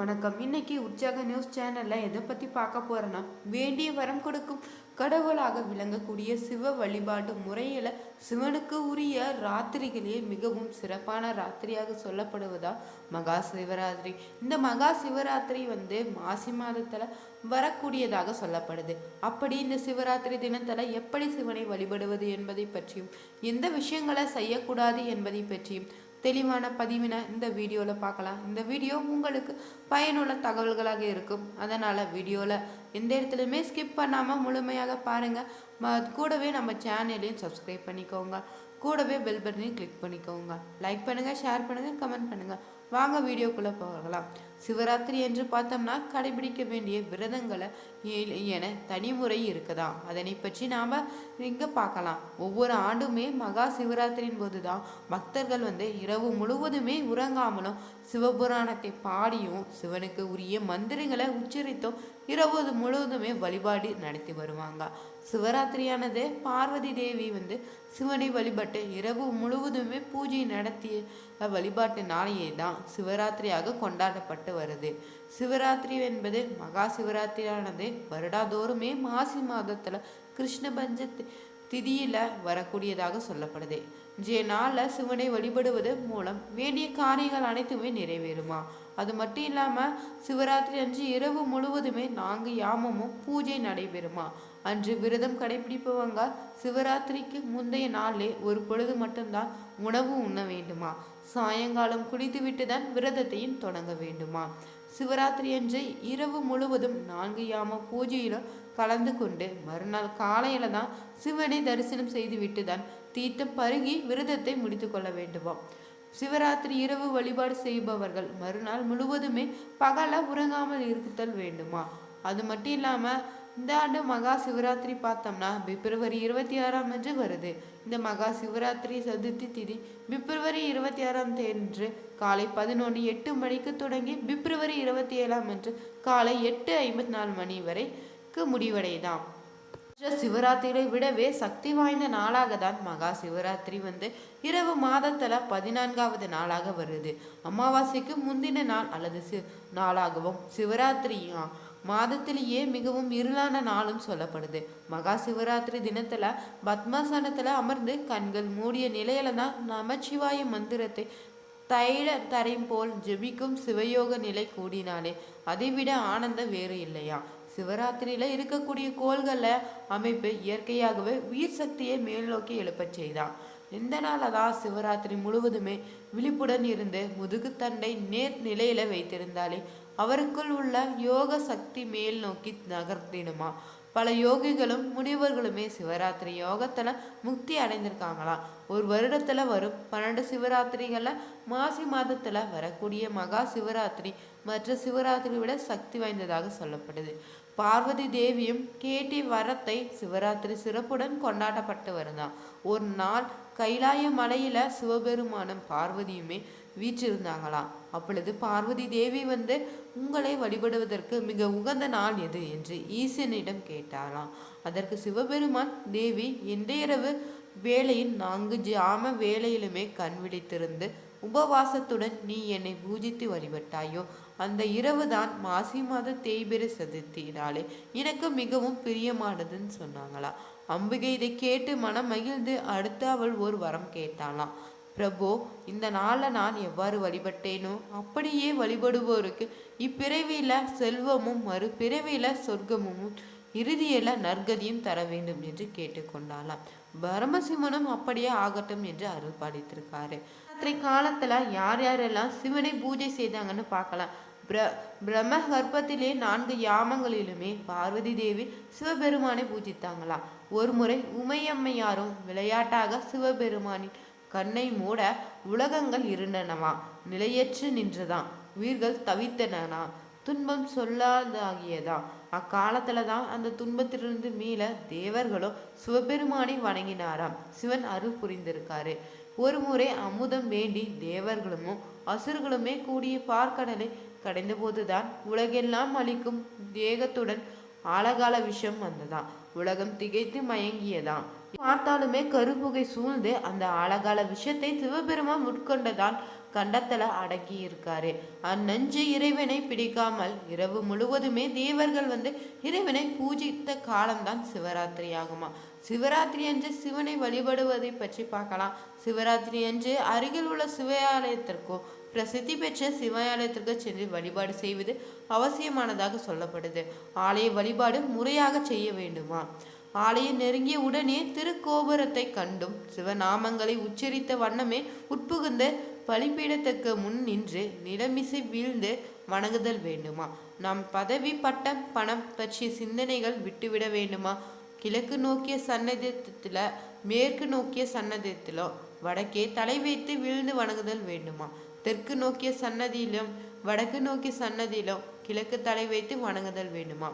அனைவருக்கும் வணக்கம். இன்னைக்கு உற்சாக நியூஸ் சேனல்ல எதை பத்தி பார்க்க போறோம்னா வேண்டிய வரம் கொடுக்கும் கடவுளாக விளங்கக்கூடிய சிவ வழிபாட்டு முறையில சிவனுக்கு உரிய ராத்திரிகளே மிகவும் சிறப்பான ராத்திரியாக சொல்லப்படுவதா மகா சிவராத்திரி. இந்த மகா சிவராத்திரி வந்து மாசி மாதத்துல வரக்கூடியதாக சொல்லப்படுது. அப்படி இந்த சிவராத்திரி தினத்துல எப்படி சிவனை வழிபடுவது என்பதை பற்றியும் எந்த விஷயங்களை செய்யக்கூடாது என்பதை பற்றியும் தெளிவான பதிவினை இந்த வீடியோவில் பார்க்கலாம். இந்த வீடியோ உங்களுக்கு பயனுள்ள தகவல்களாக இருக்கும். அதனால் வீடியோவில் எந்த இடத்துலையுமே ஸ்கிப் பண்ணாமல் முழுமையாக பாருங்கள் கூடவே நம்ம சேனலையும் சப்ஸ்கிரைப் பண்ணிக்கோங்க. கூடவே பெல் பட்டனையும் கிளிக் பண்ணிக்கோங்க. லைக் பண்ணுங்கள் ஷேர் பண்ணுங்கள் கமெண்ட் பண்ணுங்கள் வாங்க வீடியோக்குள்ளே போகலாம். சிவராத்திரி என்று பார்த்தோம்னா கடைபிடிக்க வேண்டிய விரதங்களை ஏ- என தனிமுறை இருக்குதா அதனை பற்றி நாம் இங்கே பார்க்கலாம். ஒவ்வொரு ஆண்டுமே மகா சிவராத்திரியின் போது தான் பக்தர்கள் வந்து இரவு முழுவதுமே உறங்காமலும் சிவபுராணத்தை பாடியும் சிவனுக்கு உரிய மந்திரங்களை உச்சரித்தும் இரவு முழுவதுமே வழிபாடு நடத்தி வருவாங்க. சிவராத்திரியானது பார்வதி தேவி வந்து சிவனை வழிபட்டு இரவு முழுவதுமே பூஜை நடத்திய வழிபாட்டு நாளையே தான் சிவராத்திரியாக கொண்டாடப்பட்டு வருது. சிவராத்திரி என்பது மகா சிவராத்திரியானது வருடாதோறுமே மாசி மாதத்தில் கிருஷ்ண பஞ்ச திதியில் வரக்கூடியதாக சொல்லப்படுது. இன்றைய நாளில் சிவனை வழிபடுவது மூலம் வேண்டிய காரியங்கள் அனைத்துமே நிறைவேறுமா? அது மட்டும் இல்லாமல் சிவராத்திரி அன்று இரவு முழுவதுமே நான்கு யாமமும் பூஜை நடைபெறுமா? அன்று விரதம் கடைபிடிப்பவங்க சிவராத்திரிக்கு முந்தைய நாளிலே ஒரு பொழுது மட்டும்தான் உணவு உண்ண வேண்டுமா? சாயங்காலம் குளித்துவிட்டு தான் விரதத்தையும் தொடங்க வேண்டுமா? சிவராத்திரி அன்று இரவு முழுவதும் நான்கு யாம பூஜையிலும் கலந்து கொண்டு மறுநாள் காலையில தான் சிவனை தரிசனம் செய்துவிட்டு தான் தீர்த்தம் பருகி விரதத்தை முடித்து கொள்ள வேண்டுமாம் சிவராத்திரி இரவு வழிபாடு செய்பவர்கள் மறுநாள் முழுவதுமே பகல உறங்காமல் இருத்தல் வேண்டுமா? அது மட்டும் இல்லாம இந்த ஆண்டு மகா சிவராத்திரி பார்த்தோம்னா பிப்ரவரி இருபத்தி ஆறாம் அன்று வருது. இந்த மகா சிவராத்திரி சதுர்த்தி திதி பிப்ரவரி இருபத்தி ஆறாம் தேதி காலை பதினொன்று எட்டு மணிக்கு தொடங்கி பிப்ரவரி இருபத்தி ஏழாம் அன்று காலை எட்டு ஐம்பத்தி நாலு மணி வரைக்கு முடிவடைதான் சிவராத்திரியை விடவே சக்தி வாய்ந்த நாளாக தான் மகா சிவராத்திரி வந்து இரவு மாதத்தில் பதினான்காவது நாளாக வருது. அமாவாசைக்கு முந்தின நாள் அல்லது சி நாளாகவும் சிவராத்திரி மாதத்திலேயே மிகவும் இருளான நாளும் சொல்லப்படுது. மகா சிவராத்திரி தினத்துல பத்மாசனத்துல அமர்ந்து கண்கள் மூடிய நிலையில தான் நமச்சிவாய மந்திரத்தை தைல தரையும் போல் ஜெபிக்கும் சிவயோக நிலை கூடினாலே அதைவிட ஆனந்தம் வேறு இல்லையா? சிவராத்திரியில இருக்கக்கூடிய கோள்கள அமைப்பு இயற்கையாகவே உயிர் சக்தியை மேல் நோக்கி எழுப்பச் செய்தான். இந்த நாளில் தான் சிவராத்திரி முழுவதுமே விழிப்புடன் இருந்து முதுகுத்தண்டை நேர் நிலையில வைத்திருந்தாலே அவருக்குள் உள்ள யோக சக்தி மேல் நோக்கி நகர்த்திடுமா? பல யோகிகளும் முனிவர்களுமே சிவராத்திரி யோகத்துல முக்தி அடைந்திருக்காங்களாம் ஒரு வருடத்துல வரும் பன்னெண்டு சிவராத்திரிகள்ல மாசி மாதத்துல வரக்கூடிய மகா சிவராத்திரி மற்ற சிவராத்திரி விட சக்தி வாய்ந்ததாக சொல்லப்படுது. பார்வதி தேவியும் கேட்டி வரத்தை சிவராத்திரி சிறப்புடன் கொண்டாடப்பட்டு வருதாம் ஒரு நாள் கைலாய மலையில சிவபெருமானும் பார்வதியுமே வீற்றிருந்தாங்களாம் அப்பொழுது பார்வதி தேவி வந்து உங்களை வழிபடுவதற்கு மிக உகந்த நாள் எது? என்று ஈசனிடம் கேட்டாராம் அதற்கு சிவபெருமான் தேவி எந்த இரவு வேலையின் நான்கு ஜாம வேலையிலுமே கண் விழித்திருந்து உபவாசத்துடன் நீ என்னை பூஜித்து வழிபட்டாயோ? அந்த இரவுதான் மாசி மாத தேய்பிர சதுர்த்தினாலே எனக்கு மிகவும் பிரியமானதுன்னு சொன்னாங்களா. அம்பிகை இதை கேட்டு மனம் மகிழ்ந்து அடுத்து அவள் ஒரு வரம் கேட்டாளாம். பிரபோ இந்த நாளில் நான் எவ்வாறு வழிபட்டேனோ? அப்படியே வழிபடுவோருக்கு இப்பிறவியில செல்வமும் மறுபிறவியில சொர்க்கமும் இறுதியில நற்கதியும் தர வேண்டும் என்று கேட்டுக்கொண்டாளாம். பரமசிவனும் அப்படியே ஆகட்டும் என்று அருள் பாடித்திருக்காரு சிவராத்திரி காலத்துல யார் யாரெல்லாம் சிவனை பூஜை செய்தாங்கன்னு பார்க்கலாம். பிர பிரம்ம கர்ப்பத்திலே நான்கு யாமங்களிலுமே பார்வதி தேவி சிவபெருமானை பூஜித்தாங்களாம் ஒரு முறை உமையம்மையாரும் விளையாட்டாக சிவபெருமானின் கண்ணை மூட உலகங்கள் இருண்டனவா. நிலையற்று நின்றதாம். உயிர்கள் தவித்தனனா. துன்பம் சொல்லாதாகியதா. அக்காலத்துல தான் அந்த துன்பத்திலிருந்து மீள தேவர்களும் சிவபெருமானை வணங்கினாராம். சிவன் அருள் புரிந்திருக்காரு. ஒரு முறை அமுதம் வேண்டி தேவர்களுமோ அசுர்களுமே கூடிய பார்க்கடலை கடைந்த போதுதான் உலகெல்லாம் அளிக்கும் தேகத்துடன் ஆழகால விஷம் வந்ததாம். உலகம் திகைத்து மயங்கியதாம். பார்த்தாலுமே கருப்புகை சூழ்ந்து அந்த ஆழகால விஷத்தை சிவபெருமான் உட்கொண்டதான் கண்டத்தில் அடக்கி இருக்காரு அந்நஞ்சு இறைவனை பிடிக்காமல் இரவு முழுவதுமே தேவர்கள் வந்து இறைவனை பூஜித்த காலம்தான் சிவராத்திரி ஆகுமா? சிவராத்திரி அன்று சிவனை வழிபடுவதை பற்றி பார்க்கலாம். சிவராத்திரி அன்று அருகில் உள்ள சிவாலயத்திற்கும் பிரசித்தி பெற்ற சிவாலயத்திற்கு சென்று வழிபாடு செய்வது அவசியமானதாக சொல்லப்படுது. ஆலய வழிபாடு முறையாக செய்ய வேண்டுமா? ஆலயம் நெருங்கிய உடனே திருக்கோபுரத்தை கண்டும் சிவநாமங்களை உச்சரித்த வண்ணமே உட்புகுந்த பலிப்பீடத்துக்கு முன் நின்று நிலமிசை வீழ்ந்து வணங்குதல் வேண்டுமா? நாம் பதவி பட்டம் பணம் பற்றிய சிந்தனைகள் விட்டுவிட வேண்டுமா? கிழக்கு நோக்கிய சன்னதத்தில் மேற்கு நோக்கிய சன்னதத்திலோ வடக்கே தலை வைத்து விழுந்து வணங்குதல் வேண்டுமா? தெற்கு நோக்கிய சன்னதியிலும் வடக்கு நோக்கிய சன்னதியிலும் கிழக்கு தலை வைத்து வணங்குதல் வேண்டுமா?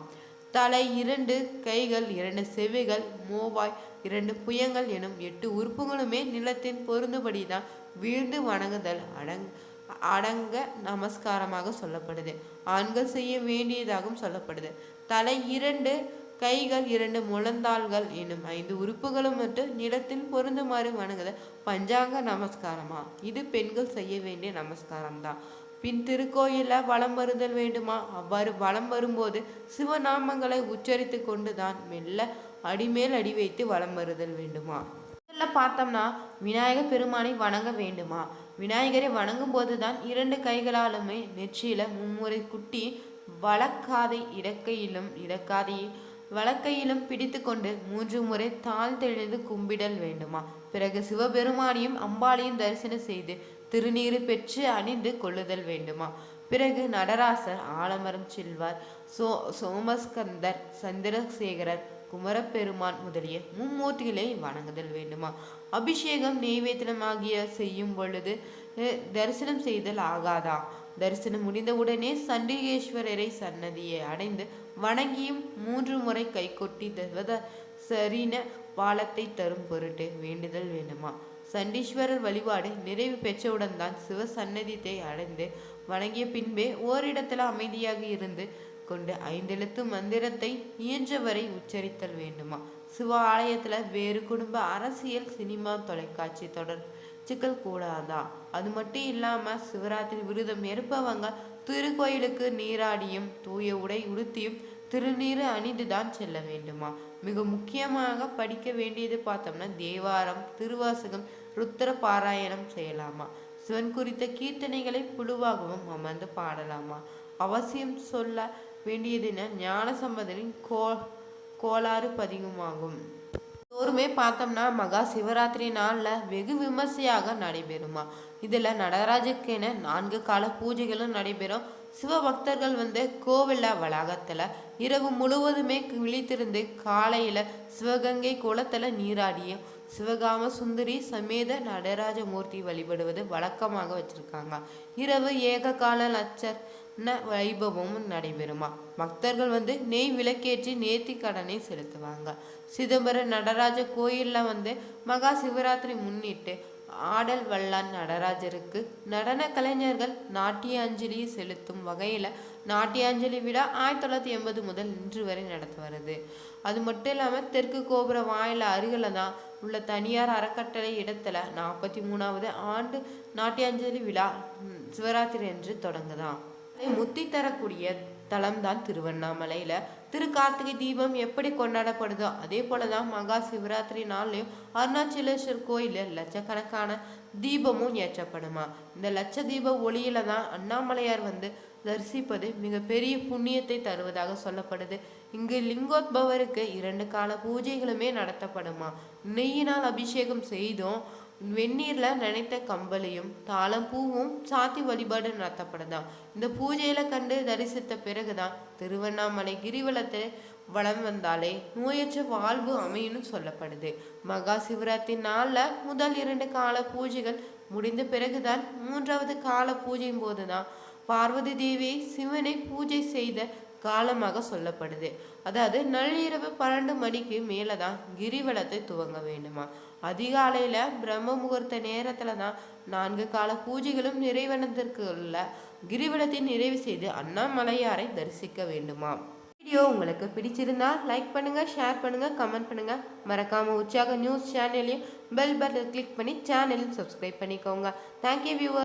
தலை இரண்டு கைகள் இரண்டு செவிகள் மோவாய் இரண்டு புயங்கள் எனும் எட்டு உறுப்புகளுமே நிலத்தின் பொருந்தபடிதான் வீழ்ந்து வணங்குதல் அடங் அடங்க நமஸ்காரமாக சொல்லப்படுது. ஆண்கள் செய்ய வேண்டியதாகவும் சொல்லப்படுது. தலை இரண்டு கைகள் இரண்டு முழந்தாள்கள் எனும் ஐந்து உறுப்புகளும் மட்டும் நிலத்தில் பொருந்துமாறு வணங்குதல். பஞ்சாங்க நமஸ்காரமா? இது பெண்கள் செய்ய வேண்டிய நமஸ்காரம் தான் பின் திருக்கோயில வலம் வருதல் வேண்டுமா? அவ்வாறு வலம் வரும்போது சிவநாமங்களை உச்சரித்து கொண்டுதான் மெல்ல அடிமேல் அடி வைத்து வலம் வருதல் வேண்டுமா? முதல்ல பார்த்தோம்னா விநாயக பெருமானை வணங்க வேண்டுமா? விநாயகரை வணங்கும் போதுதான் இரண்டு கைகளாலுமே நெற்றியில மும்முறை குட்டி வழக்காதை இடக்கையிலும் இடக்காதையை வழக்கையிலும் பிடித்து கொண்டு மூன்று முறை தாழ் தெளிந்து கும்பிடல் வேண்டுமா? பிறகு சிவபெருமானையும் அம்பாளையும் தரிசனம் செய்து திருநீறு பெற்று அணிந்து கொள்ளுதல் வேண்டுமா? பிறகு நடராசர் ஆலமரம் செல்வார் சோ சோமஸ்கந்தர் சந்திரசேகரர் குமரப்பெருமான் முதலிய மும்மூர்த்திகளை வணங்குதல் வேண்டுமா? அபிஷேகம் நெய்வேத்தியமாகிய செய்யும் பொழுது தரிசனம் செய்தல் ஆகாதா? தரிசனம் முடிந்தவுடனே சண்டிகேஸ்வரரை சன்னதியை அடைந்து வணங்கியும் மூன்று முறை கைகொட்டி தருவத சரின பாலத்தை தரும் பொருட்டு வேண்டுதல் வேண்டுமா? சண்டீஸ்வரர் வழிபாடு நிறைவு பெற்றவுடன் தான் சிவ சன்னதியை அடைந்து வணங்கிய பின்பே ஓரிடத்தில் அமைதியாக இருந்து கொண்டு ஐந்தெழுத்து மந்திரத்தை இயன்றவரை உச்சரித்தல் வேண்டுமா? சிவ ஆலயத்துல வேறு குடும்ப அரசியல் சினிமா தொலைக்காட்சி தொடர்ச்சிகள் கூடாதா? அது மட்டும் இல்லாம சிவராத்திரி விரதம் இருப்பவங்க திருக்கோயிலுக்கு நீராடியும் தூய உடை உடுத்தியும் திருநீறு அணிந்துதான் செல்ல வேண்டுமா? மிக முக்கியமாக படிக்க வேண்டியது பார்த்தோம்னா தேவாரம் திருவாசகம் ருத்திர பாராயணம் செய்யலாமா? சிவன் குறித்த கீர்த்தனைகளை புழுவாகவும் அமர்ந்து பாடலாமா? அவசியம் சொல்ல வேண்டியதின ஞான சம்பந்தனின் கோ கோளாறு பதிவுமாகும். தோறுமே பார்த்தோம்னா மகா சிவராத்திரி நாளில் வெகு விமர்சையாக நடைபெறுமா? இதில் நடராஜுக்கென நான்கு கால பூஜைகளும் நடைபெறும். சிவபக்தர்கள் வந்து கோவில வளாகத்தில் இரவு முழுவதுமே விழித்திருந்து காலையில் சிவகங்கை குளத்தில் நீராடியும் சிவகாம சுந்தரி சமேத நடராஜமூர்த்தி வழிபடுவது வழக்கமாக வச்சிருக்காங்க. இரவு ஏக கால ந வைபவமும் நடைபெறுமா? பக்தர்கள் வந்து நெய் விளக்கேற்றி நேர்த்தி கடனை செலுத்துவாங்க. சிதம்பரம் நடராஜ கோயிலில் வந்து மகா சிவராத்திரி முன்னிட்டு ஆடல் வல்லான் நடராஜருக்கு நடன கலைஞர்கள் நாட்டிய அஞ்சலி செலுத்தும் வகையில் நாட்டியாஞ்சலி விழா ஆயிரத்தி தொள்ளாயிரத்தி எண்பது முதல் இன்று வரை நடத்து வருது. அது மட்டும் இல்லாமல் தெற்கு கோபுர வாயில அருகில் தான் உள்ள தனியார் அறக்கட்டளை இடத்துல நாற்பத்தி மூணாவது ஆண்டு நாட்டியாஞ்சலி விழா சிவராத்திரி என்று தொடங்குதான். முத்தி தரக்கூடிய தலம் தான் திருவண்ணாமலையில். திரு கார்த்திகை தீபம் எப்படி கொண்டாடப்படுதோ அதே போலதான் மகா சிவராத்திரி நாள்லையும் அருணாச்சலேஸ்வர் கோயிலில் லட்சக்கணக்கான தீபமும் ஏற்றப்படுமா? இந்த லட்ச தீப ஒளியில தான் அண்ணாமலையார் வந்து தரிசிப்பது மிகப்பெரிய புண்ணியத்தை தருவதாக சொல்லப்படுது. இங்கு லிங்கோத்பவருக்கு இரண்டு கால பூஜைகளுமே நடத்தப்படுமா? நெய்யினால் அபிஷேகம் செய்தும் வெந்நீரில் நினைத்த கம்பளையும் தாளம் பூவும் சாத்தி வழிபாடு நடத்தப்படுதான் இந்த பூஜையில கண்டு தரிசித்த பிறகுதான் திருவண்ணாமலை கிரிவலத்தை வளம் வந்தாலே நோயற்ற வாழ்வு அமையும்னு சொல்லப்படுது. மகா சிவராத்திரி நாளில் முதல் இரண்டு கால பூஜைகள் முடிந்த பிறகுதான் மூன்றாவது கால பூஜையும் போதுதான் பார்வதி தேவி சிவனை பூஜை செய்த காலமாக சொல்லப்படுது. அதாவது நள்ளிரவு பன்னெண்டு மணிக்கு மேலதான் கிரிவலத்தை துவங்க வேண்டுமா அதிகாலையில் பிரம்ம முகூர்த்த நேரத்தில் தான் நான்கு கால பூஜைகளும் நிறைவனத்திற்கு உள்ள கிரிவலத்தை நிறைவு செய்து அண்ணாமலையாரை தரிசிக்க வேண்டுமா? வீடியோ உங்களுக்கு பிடிச்சிருந்தா லைக் பண்ணுங்கள் ஷேர் பண்ணுங்கள் கமெண்ட் பண்ணுங்கள் மறக்காமல் உற்சாக நியூஸ் சேனலையும் பெல் பட்டன் கிளிக் பண்ணி சேனலையும் சப்ஸ்கிரைப் பண்ணிக்கோங்க. Thank you viewer